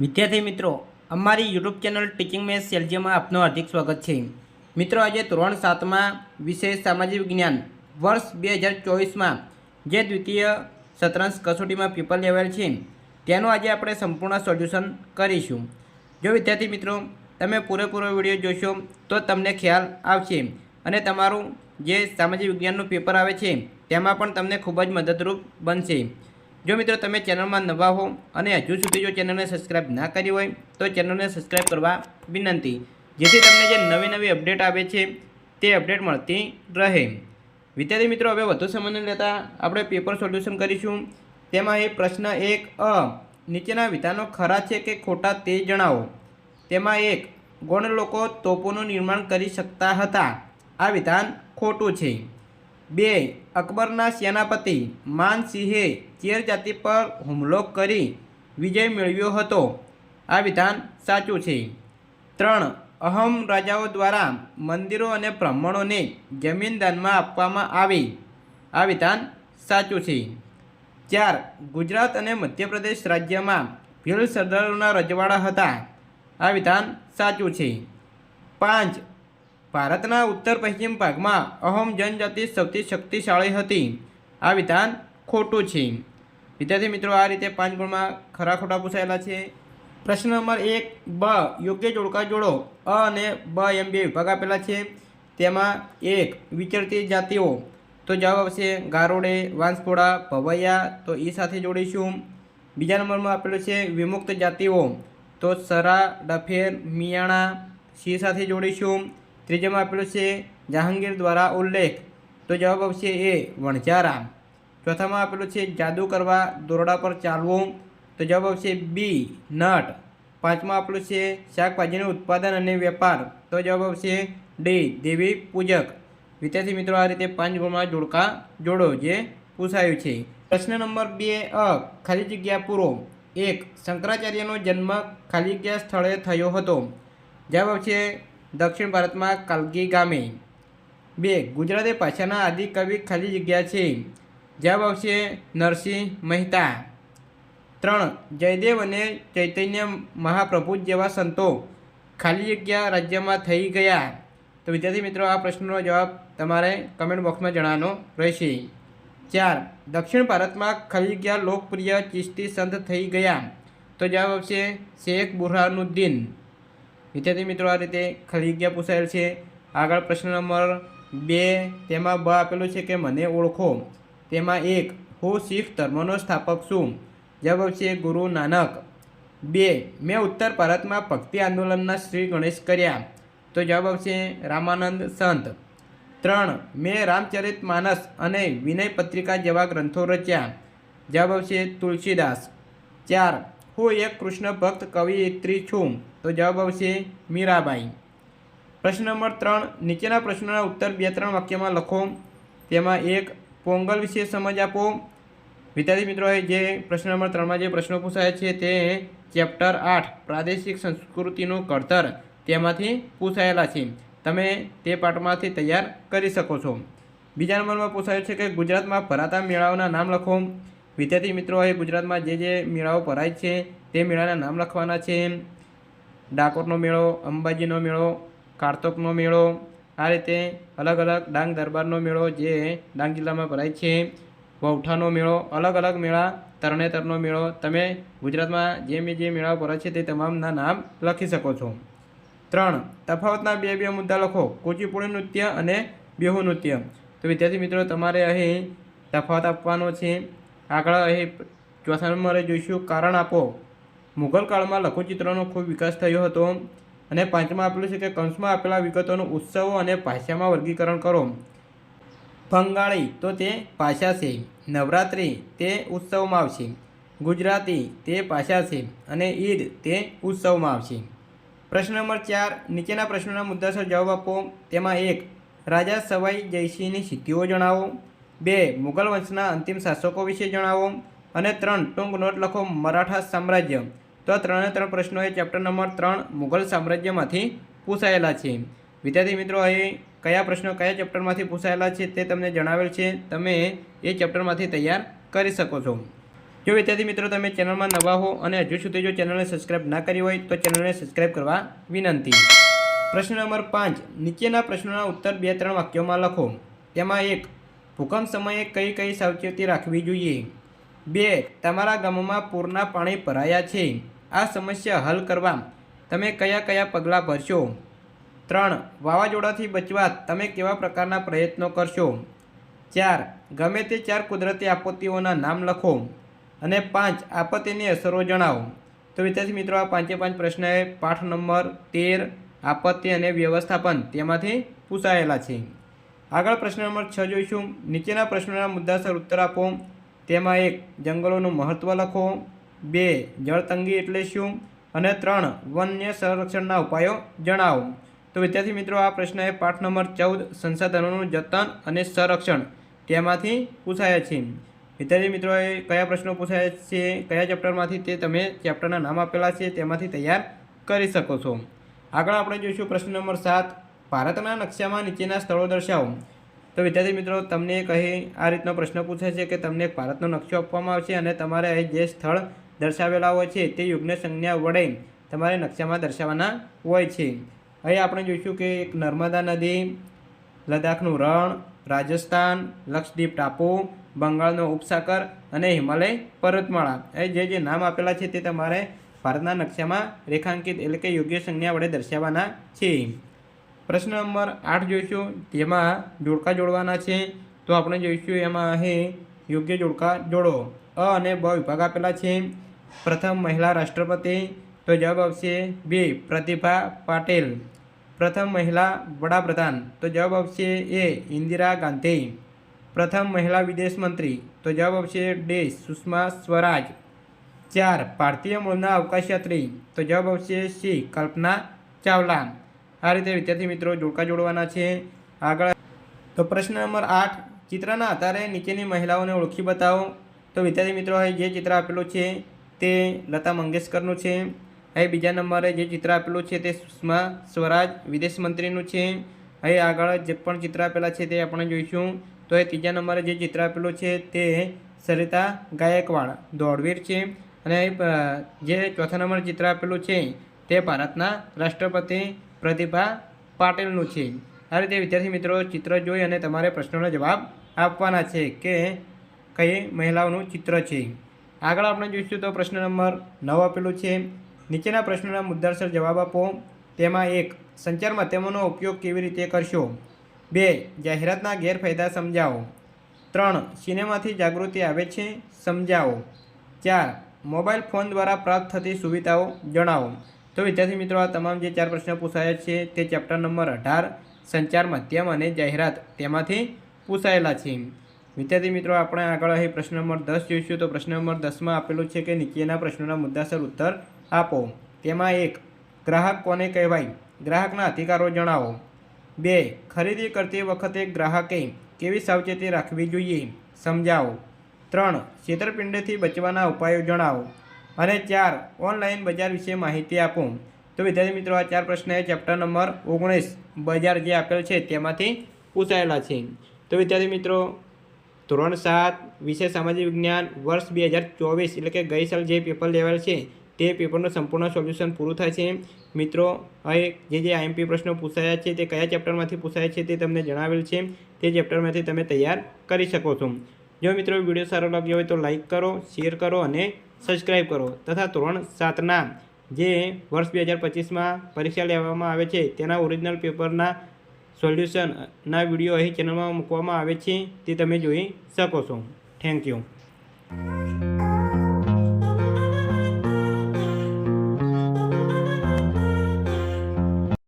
વિદ્યાર્થી મિત્રો, અમારી યુટ્યુબ ચેનલ ટીચિંગ મેથ સેલ્જીમાં આપનું હાર્દિક સ્વાગત છે. મિત્રો, આજે ધોરણ સાતમાં વિષય સામાજિક વિજ્ઞાન વર્ષ બે હજાર ચોવીસમાં જે દ્વિતીય સત્રાંશ કસોટીમાં પેપર લેવાયેલ છે, તેનું આજે આપણે સંપૂર્ણ સોલ્યુશન કરીશું. જો વિદ્યાર્થી મિત્રો, તમે પૂરેપૂરો વીડિયો જોશો, તો તમને ખ્યાલ આવશે અને તમારું જે સામાજિક વિજ્ઞાનનું પેપર આવે છે, તેમાં પણ તમને ખૂબ જ મદદરૂપ બનશે. જો મિત્રો તમે ચેનલમાં નવા હો અને હજુ સુધી જો ચેનલને સબસ્ક્રાઇબ ના કરી હોય, તો ચેનલને સબસ્ક્રાઇબ કરવા વિનંતી. જેથી તમને જે નવી નવી અપડેટ આવે છે, તે અપડેટ મળતી રહે. વિદ્યાર્થી મિત્રો, હવે વધુ સમય ન લેતા આપણે પેપર સોલ્યુશન કરીશું. તેમાં એ પ્રશ્ન એક, અ, નીચેના વિધાનો ખરા છે કે ખોટા તે જણાવો. તેમાં એક, ગૌણ લોકો તોપોનું નિર્માણ કરી શકતા હતા. આ વિધાન ખોટું છે. બે, અકબરના સેનાપતિ માનસિંહે ચેર જાતિ પર હુમલો કરી વિજય મેળવ્યો હતો. આ વિધાન સાચું છે. ત્રણ, અહમ રાજાઓ દ્વારા મંદિરો અને બ્રાહ્મણોને જમીન દાનમાં આપવામાં આવી. આ વિધાન સાચું છે. ચાર, ગુજરાત અને મધ્યપ્રદેશ રાજ્યમાં ભીલ સરદારોના રજવાડા હતા. આ વિધાન સાચું છે. પાંચ ભારતના ઉત્તર પશ્ચિમ ભાગમાં અહોમ જનજાતિ સૌથી શક્તિશાળી હતી. આ વિધાન ખોટું છે. વિદ્યાર્થી મિત્રો, આ રીતે પાંચ ગુણમાં ખરા ખોટા પૂછાયેલા છે. પ્રશ્ન નંબર એક, બ, યોગ્ય જોડકા જોડો. અ અને બ એમ બે વિભાગ આપેલા છે. તેમાં એક, વિચરતી જાતિઓ. તો જવાબ આવશે ગારોડે વાંસપોડા ભવૈયા. તો એ સાથે જોડીશું. બીજા નંબરમાં આપેલું છે, વિમુક્ત જાતિઓ. તો સરા, ડફેર, મિયાણા. સી સાથે જોડીશું. ત્રીજામાં આપેલું છે, જહાંગીર દ્વારા ઉલ્લેખ. તો જવાબ આવશે એ વણઝારા ચોથામાં આપેલું છે, જાદુ કરવા દોરડા પર ચાલવું. તો જવાબ આવશે બી, નટ. પાંચમાં આપેલું છે, શાકભાજીનું ઉત્પાદન અને વેપાર. તો જવાબ આવશે ડી, દેવી પૂજક. વિદ્યાર્થી મિત્રો, આ રીતે પાંચ ગુણમાં જોડકા જોડો જે પૂછાયું છે. પ્રશ્ન નંબર બે, અ, ખાલી જગ્યા પૂરો. એક, શંકરાચાર્યનો જન્મ ખાલી જગ્યા સ્થળે થયો હતો? જવાબ આવશે દક્ષિણ ભારતમાં કલગી ગામે બે ગુજરાતી ભાષાના આદિકવિ ખાલી જગ્યા છે. જવાબ આવશે નરસિંહ મહેતા. ત્રણ, જયદેવ અને ચૈતન્ય મહાપ્રભુ જેવા સંતો ખાલી જગ્યા રાજ્યમાં થઈ ગયા. તો વિદ્યાર્થી મિત્રો, આ પ્રશ્નનો જવાબ તમારે કમેન્ટ બોક્સમાં જણાવવાનો રહેશે. ચાર, દક્ષિણ ભારતમાં ખાલી જગ્યા લોકપ્રિય ચિશ્તી સંત થઈ ગયા. તો જવાબ આવશે શેખ બુરહાનુદ્દીન. વિદ્યાર્થી મિત્રો, આ રીતે ખાલી જગ્યા પૂછાયેલ છે. આગળ પ્રશ્ન નંબર બે તેમાં બ આપેલું છે કે મને ઓળખો. તેમાં એક, હું શીખ ધર્મનો સ્થાપક છું. જવાબ આવશે ગુરુ નાનક. બે, મેં ઉત્તર ભારતમાં ભક્તિ આંદોલનના શ્રી ગણેશ કર્યા. તો જવાબ આવશે રામાનંદ સંત. ત્રણ, મેં રામચરિત માનસ અને વિનય પત્રિકા જેવા ગ્રંથો રચ્યા. જવાબ આવશે તુલસીદાસ. ચાર હું એક કૃષ્ણ ભક્ત કવિયત્રી છું. તો જવાબ આવશે મીરાબાઈ. પ્રશ્ન નંબર ત્રણ, નીચેના પ્રશ્નોના ઉત્તર બે ત્રણ વાક્યમાં લખો. તેમાં એક, પોંગલ વિશે સમજ આપો. વિદ્યાર્થી મિત્રોએ જે પ્રશ્ન નંબર ત્રણમાં જે પ્રશ્નો પૂછાયા છે તે ચેપ્ટર આઠ, પ્રાદેશિક સંસ્કૃતિનું ઘડતર તેમાંથી પૂછાયેલા છે. તમે તે પાઠમાંથી તૈયાર કરી શકો છો. બીજા નંબરમાં પૂછાયું છે કે ગુજરાતમાં ભરાતા મેળાઓના નામ લખો. વિદ્યાર્થી મિત્રો એ ગુજરાતમાં જે જે મેળાઓ ભરાય છે, તે મેળાના નામ લખવાના છે. ડાકોરનો મેળો, અંબાજીનો મેળો, કારતકનો મેળો, આ રીતે અલગ અલગ ડાંગ દરબારનો મેળો જે ડાંગ જિલ્લામાં ભરાય છે. વૌઠાનો મેળો, અલગ અલગ મેળા, તરણેતરનો મેળો, તમે ગુજરાતમાં જે જે મેળાઓ ભરાય છે, તે તમામના નામ લખી શકો છો. ત્રણ, તફાવતના બે બે મુદ્દા લખો. કુચીપુડી નૃત્ય અને બેહુ નૃત્ય. તો વિદ્યાર્થી મિત્રો, તમારે અહીં તફાવત આપવાનો છે. આગળ અહીં ચોથા નંબરે જોઈશું કારણ આપો. મુઘલ કાળમાં લઘુચિત્રનો ખૂબ વિકાસ થયો હતો અને પાંચમાં આપેલું છે કે કંસમાં આપેલા વિગતોનું ઉત્સવો અને ભાષામાં વર્ગીકરણ કરો. બંગાળી તો તે ભાષા છે, નવરાત્રિ તે ઉત્સવમાં આવશે, ગુજરાતી તે ભાષા છે અને ઈદ તે ઉત્સવમાં આવશે. પ્રશ્ન નંબર ચાર, નીચેના પ્રશ્નોના મુદ્દાસર જવાબ આપો. તેમાં એક, રાજા સવાઈ જયસિંહની સિદ્ધિઓ જણાવો. બે, મુઘલ વંશના અંતિમ શાસકો વિશે જણાવો અને ત્રણ, ટૂંક નોટ લખો મરાઠા સામ્રાજ્ય. તો ત્રણે ત્રણ પ્રશ્નો એ ચેપ્ટર નંબર ત્રણ મુઘલ સામ્રાજ્યમાંથી પૂછાયેલા છે. વિદ્યાર્થી મિત્રો, અહીં કયા પ્રશ્નો કયા ચેપ્ટરમાંથી પૂછાયેલા છે તે તમને જણાવેલ છે. તમે એ ચેપ્ટરમાંથી તૈયાર કરી શકો છો. જો વિદ્યાર્થી મિત્રો, તમે ચેનલમાં નવા હો અને હજુ સુધી જો ચેનલને સબસ્ક્રાઇબ ના કરી હોય, તો ચેનલને સબસ્ક્રાઇબ કરવા વિનંતી. પ્રશ્ન નંબર પાંચ, નીચેના પ્રશ્નોના ઉત્તર બે ત્રણ વાક્યોમાં લખો. તેમાં એક ભૂકંપ સમયે કઈ કઈ સાવચેતી રાખવી જોઈએ? બે, તમારા ગામમાં પૂરના પાણી ભરાયા છે. આ સમસ્યા હલ કરવા તમે કયા કયા પગલાં ભરશો? ત્રણ, વાવાઝોડાથી બચવા તમે કેવા પ્રકારના પ્રયત્નો કરશો? ચાર, ગમે તે ચાર કુદરતી આપત્તિઓના નામ લખો. અને પાંચ, આપત્તિની અસરો જણાવો. તો વિદ્યાર્થી મિત્રો, આ પાંચે પાંચ પ્રશ્ન પાઠ નંબર તેર, આપત્તિ અને વ્યવસ્થાપન તેમાંથી પૂછાયેલા છે. આગળ પ્રશ્ન નંબર છ જોઈશું. નીચેના પ્રશ્નોના મુદ્દાસર ઉત્તર આપો. તેમાં એક, જંગલોનું મહત્ત્વ લખો. બે, જળતંગી એટલે શું? અને ત્રણ, વન્ય સંરક્ષણના ઉપાયો જણાવો. તો વિદ્યાર્થી મિત્રો, આ પ્રશ્ન એ પાઠ નંબર ચૌદ, સંસાધનોનું જતન અને સંરક્ષણ તેમાંથી પૂછાયા છે. વિદ્યાર્થી મિત્રોએ કયા પ્રશ્નો પૂછાયા છે? કયા ચેપ્ટરમાંથી તે તમે ચેપ્ટરના નામ આપેલા છે? તેમાંથી તૈયાર કરી શકો છો. આગળ આપણે જોઈશું પ્રશ્ન નંબર સાત. ભારતના નકશામાં નીચેના સ્થળો દર્શાવો. તો વિદ્યાર્થી મિત્રો, તમને કહે આ રીતનો પ્રશ્ન પૂછે છે કે તમને એક ભારતનો નકશો આપવામાં આવશે અને તમારે અહીં જે સ્થળ દર્શાવેલા હોય છે તે યુગ્ન સંજ્ઞા વડે તમારે નકશામાં દર્શાવવાના હોય છે. અહીં આપણે જોઈશું કે એક નર્મદા નદી, લદ્દાખનું રણ, રાજસ્થાન, લક્ષદ્વીપ ટાપુ, બંગાળનો ઉપસાગર અને હિમાલય પર્વતમાળા. એ જે જે નામ આપેલા છે તે તમારે ભારતના નકશામાં રેખાંકિત એટલે કે યોગ્ય સંજ્ઞા વડે દર્શાવવાના છે. પ્રશ્ન નંબર આઠ જોઈશું. તેમાં જોડકા જોડવાના છે, તો આપણે જોઈશું એમાં અહીં યોગ્ય જોડકા જોડો. અ અને બ વિભાગ આપેલા છે. પ્રથમ મહિલા રાષ્ટ્રપતિ, તો જવાબ આવશે બે, પ્રતિભા પાટેલ. પ્રથમ મહિલા વડાપ્રધાન, તો જવાબ આવશે એ, ઇન્દિરા ગાંધી. પ્રથમ મહિલા વિદેશ મંત્રી, તો જવાબ આવશે ડે, સુષ્મા સ્વરાજ. ચાર, ભારતીય મૂળના અવકાશયાત્રી, તો જવાબ આવશે સી, કલ્પના ચાવલા આ રીતે વિદ્યાર્થી મિત્રો જોડકા જોડવાના છે. આગળ તો પ્રશ્ન નંબર આઠ, ચિત્રના આધારે નીચેની મહિલાઓને ઓળખી બતાવો. તો વિદ્યાર્થી મિત્રો, અહીં જે ચિત્ર આપેલું છે તે લતા મંગેશકરનું છે. અહીં બીજા નંબરે જે ચિત્ર આપેલું છે તે સુષ્મા સ્વરાજ વિદેશ મંત્રીનું છે. અહીં આગળ જે પણ ચિત્ર આપેલા છે તે આપણે જોઈશું. તો એ ત્રીજા નંબરે જે ચિત્ર આપેલું છે તે સરિતા ગાયકવાડ દોડવીર છે. અને જે ચોથા નંબર ચિત્ર આપેલું છે તે ભારતના રાષ્ટ્રપતિ પ્રતિભા પાટેલનું છે. આ રીતે વિદ્યાર્થી મિત્રો, ચિત્ર જોઈ અને તમારે પ્રશ્નોનો જવાબ આપવાના છે કે કઈ મહિલાઓનું ચિત્ર છે. આગળ આપણે જોઈશું તો પ્રશ્ન નંબર નવ આપેલું છે. નીચેના પ્રશ્નોના મુદ્દાસર જવાબ આપો. તેમાં એક, સંચાર માધ્યમોનો ઉપયોગ કેવી રીતે કરશો? બે, જાહેરાતના ગેરફાયદા સમજાવો. ત્રણ, સિનેમાથી જાગૃતિ આવે છે, સમજાવો. ચાર, મોબાઈલ ફોન દ્વારા પ્રાપ્ત થતી સુવિધાઓ જણાવો. તો વિદ્યાર્થી મિત્રો, આ તમામ જે ચાર પ્રશ્નો પૂછાયા છે તે ચેપ્ટર નંબર અઢાર, સંચાર, માધ્યમ અને જાહેરાત તેમાંથી પૂછાયેલા છે. વિદ્યાર્થી મિત્રો, આપણે આગળ અહીં પ્રશ્ન નંબર દસ જોઈશું. તો પ્રશ્ન નંબર દસમાં આપેલું છે કે નીચેના પ્રશ્નોના મુદ્દાસર ઉત્તર આપો. તેમાં એક, ગ્રાહક કોને કહેવાય? ગ્રાહકના અધિકારો જણાવો. બે, ખરીદી કરતી વખતે ગ્રાહકે કેવી સાવચેતી રાખવી જોઈએ? સમજાવો. ત્રણ, છેતરપિંડીથી બચવાના ઉપાયો જણાવો. અને ચાર, ઓનલાઈન બજાર વિશે માહિતી આપો. તો વિદ્યાર્થી મિત્રો, આ ચાર પ્રશ્ન એ ચેપ્ટર નંબર ઓગણીસ, બજાર જે આપેલ છે તેમાંથી પૂછાયેલા છે. તો વિદ્યાર્થી મિત્રો, ધોરણ સાત, વિષય સામાજિક વિજ્ઞાન, વર્ષ બે હજાર ચોવીસ, એટલે કે ગઈ સાલ જે પેપર લેવાયેલ છે, તે પેપરનું સંપૂર્ણ સોલ્યુશન પૂરું થાય છે. મિત્રો હવે જે જે આઈએમપી પ્રશ્નો પૂછાયા છે, તે કયા ચેપ્ટરમાંથી પૂછાયા છે તે તમને જણાવેલ છે. તે ચેપ્ટરમાંથી તમે તૈયાર કરી શકો છો. જો મિત્રો વીડિયો સારો લાગ્યો હોય તો લાઈક કરો શેર કરો અને સબસ્ક્રાઈબ કરો તથા ધોરણ સાતના જે વર્ષ બે હજાર પચીસમાં પરીક્ષા લેવામાં આવે છે, તેના ઓરિજિનલ પેપરના સોલ્યુશનના વીડિયો અહીં ચેનલમાં મૂકવામાં આવે છે, તે તમે જોઈ શકો છો. Thank you